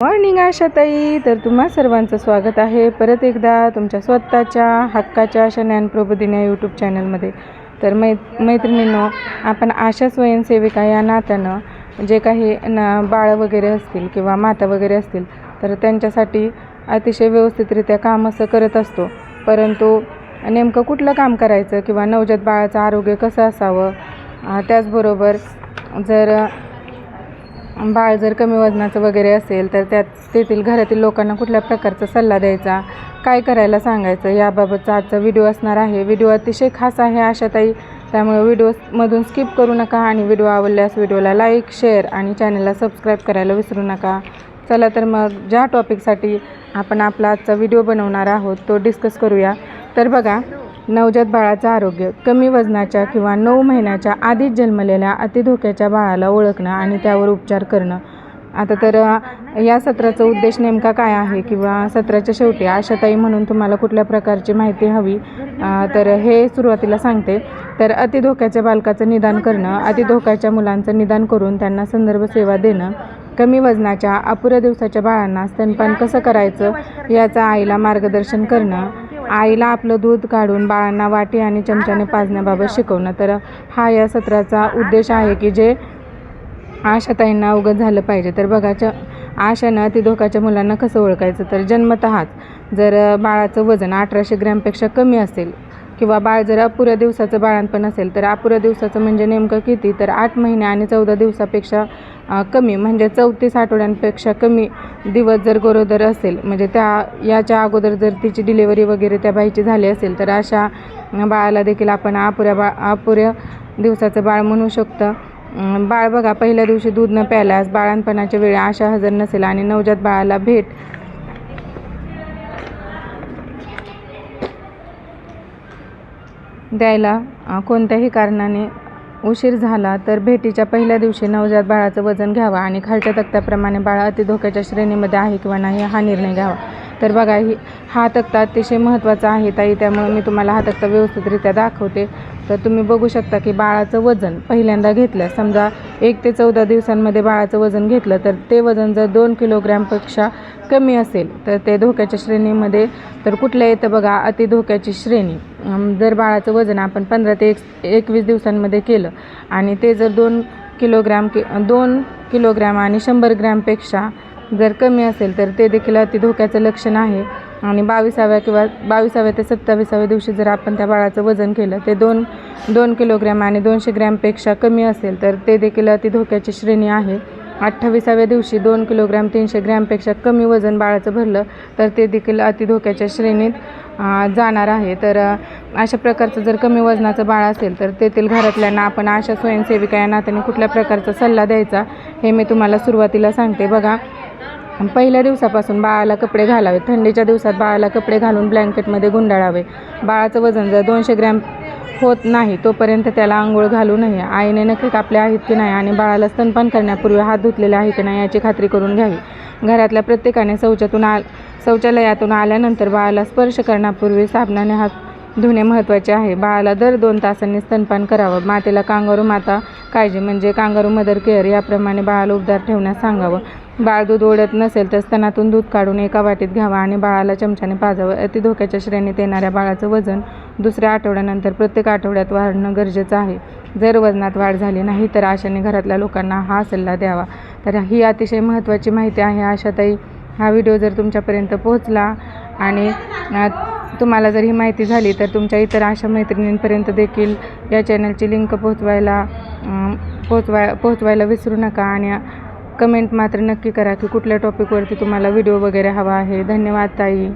Morning आशाताई. तर तुम्हा सर्वांचं स्वागत आहे. परत एकदा तुमच्या स्वतःच्या हक्काच्या अशा ज्ञानप्रबोधिनी यूट्यूब चॅनलमध्ये तर मै मैत्रिणींनो आपण आशा स्वयंसेविका या नात्यानं जे काही ना बाळं वगैरे असतील किंवा माता वगैरे असतील तर त्यांच्यासाठी अतिशय व्यवस्थितरित्या काम असं करत असतो. परंतु नेमकं कुठलं काम करायचं किंवा नवजात बाळाचं आरोग्य कसं असावं त्याचबरोबर जर बाळ जर कमी वजनाचं वगैरे असेल तर त्यात तेथील घरातील लोकांना कुठल्या प्रकारचा सल्ला द्यायचा? काय करायला सांगायचं? याबाबतचा आजचा व्हिडिओ असणार आहे. व्हिडिओ अतिशय खास आहे आशाताई. त्यामुळे व्हिडिओमधून स्किप करू नका आणि व्हिडिओ आवडल्यास व्हिडिओला लाईक शेअर आणि चॅनलला सबस्क्राईब करायला विसरू नका. चला तर मग ज्या टॉपिकसाठी आपण आपला आजचा व्हिडिओ बनवणार आहोत तो डिस्कस करूया. तर बघा नवजात बाळाचं आरोग्य. कमी वजनाच्या किंवा नऊ महिन्याच्या आधीच जन्मलेल्या अतिधोक्याच्या बाळाला ओळखणं आणि त्यावर उपचार करणं. आता तर या सत्राचा उद्देश नेमका काय आहे किंवा सत्राच्या शेवटी आशाताई म्हणून तुम्हाला कुठल्या प्रकारची माहिती हवी? तर हे सुरुवातीला सांगते. तर अतिधोक्याच्या बालकाचं निदान करणं अतिधोक्याच्या मुलांचं निदान करून त्यांना संदर्भ सेवा देणं कमी वजनाच्या अपुऱ्या दिवसाच्या बाळांना स्तनपान कसं करायचं याचं आईला मार्गदर्शन करणं आईला आपलं दूध काढून बाळांना वाटी आणि चमच्याने पाजण्याबाबत शिकवणं. तर हा या सत्राचा उद्देश आहे की जे आशाताईंना अवगत झालं पाहिजे. तर बघा च आशानं ती धोकाच्या मुलांना कसं ओळखायचं? तर जन्मतःच जर बाळाचं वजन अठराशे ग्रॅमपेक्षा कमी असेल किंवा बाळ जर अपुऱ्या दिवसाचं बाळांपण असेल तर अपुऱ्या दिवसाचं म्हणजे नेमकं किती? तर आठ महिने आणि चौदा दिवसापेक्षा कमी म्हणजे चौतीस आठवड्यांपेक्षा कमी दिवस जर गरोदर असेल म्हणजे त्या याच्या अगोदर जर तिची डिलेवरी वगैरे त्या बाईची झाली असेल तर अशा बाळाला देखील आपण अपुऱ्या बा अपुऱ्या दिवसाचं बाळ म्हणू शकतं. बाळ बघा पहिल्या दिवशी दूध न प्यायल्यास बाळांपणाच्या वेळी आशा हजर नसेल आणि नवजात बाळाला भेट. द्यायला कोणत्याही कारणाने उशीर झाला तर भेटीच्या पहिल्या दिवशी नवजात बाळाचं वजन घ्यावं आणि खालच्या तक्त्याप्रमाणे बाळ अति धोक्याच्या श्रेणीमध्ये आहे किंवा नाही हा निर्णय घ्यावा. तर बघा ही हा तक्ता अतिशय महत्त्वाचा आहे ताई. त्यामुळे मी तुम्हाला हा तक्ता व्यवस्थितरित्या दाखवते. तर तुम्ही बघू शकता की बाळाचं वजन पहिल्यांदा घेतलं समजा एक ते चौदा दिवसांमध्ये बाळाचं वजन घेतलं तर ते वजन जर दोन किलोग्रॅमपेक्षा कमी असेल तर ते धोक्याच्या श्रेणीमध्ये तर कुठल्या येतं बघा अति धोक्याची श्रेणी. जर बाळाचं वजन आपण पंधरा ते एक एकवीस दिवसांमध्ये केलं आणि ते जर दोन किलोग्रॅम कि दोन किलोग्रॅम आणि शंभर ग्रॅमपेक्षा जर कमी असेल तर ते देखील अति धोक्याचं लक्षण आहे. आणि बावीसाव्या किंवा बावीसाव्या ते सत्तावीसाव्या दिवशी जर आपण त्या बाळाचं वजन केलं ते दोन दोन किलोग्रॅम आणि दोनशे ग्रॅमपेक्षा कमी असेल तर ते देखील अति धोक्याची श्रेणी आहे. अठ्ठावीसाव्या दिवशी दोन किलोग्रॅम तीनशे ग्रॅमपेक्षा कमी वजन बाळाचं भरलं तर ते देखील अति धोक्याच्या श्रेणीत जाणार आहे. तर अशा प्रकारचं जर कमी वजनाचं बाळ असेल तर तेथील घरातल्यांना आपण अशा स्वयंसेविका या नात्याने कुठल्या प्रकारचा सल्ला द्यायचा हे मी तुम्हाला सुरुवातीला सांगते. बघा पहिल्या दिवसापासून बाळाला कपडे घालावे. थंडीच्या दिवसात बाळाला कपडे घालून ब्लँकेटमध्ये गुंडाळावे. बाळाचं वजन जर दोनशे ग्रॅम होत नाही तोपर्यंत त्याला आंघोळ घालू नये. आईने नक्की कापले आहेत की नाही आणि बाळाला स्तनपान करण्यापूर्वी हात धुतलेले आहे की नाही याची खात्री करून घ्यावी. घरातल्या प्रत्येकाने शौचातून आ शौचालयातून आल्यानंतर बाळाला स्पर्श करण्यापूर्वी साबणाने हात धुणे महत्त्वाचे आहे. बाळाला दर दोन तासांनी स्तनपान करावं. मातेला कांगारू माता काळजी म्हणजे कांगारू मदर केअर याप्रमाणे बाळाला उबदार ठेवण्यास सांगावं. बाळ दूध ओढत नसेल तर स्तनातून दूध काढून एका वाटीत घ्यावा आणि बाळाला चमच्याने पाजावं. अति धोक्याच्या श्रेणीत येणाऱ्या बाळाचं वजन दुसऱ्या आठवड्यानंतर प्रत्येक आठवड्यात वाढणं गरजेचं आहे. जर वजनात वाढ झाली नाही तर आशाने घरातल्या लोकांना हा सल्ला द्यावा. तर ही अतिशय महत्त्वाची माहिती आहे. आशाताई हा व्हिडिओ जर तुमच्यापर्यंत पोहोचला आणि तुम्हाला जर ही माहिती झाली तर तुमच्या इतर अशा मैत्रिणींपर्यंत देखील या चॅनलची लिंक पोहोचवायला पोहोचवाय पोहोचवायला विसरू नका आणि कमेंट मात्र नक्की करा की कुठल्या टॉपिकवरती तुम्हाला व्हिडिओ वगैरे हवा आहे. धन्यवाद ताई.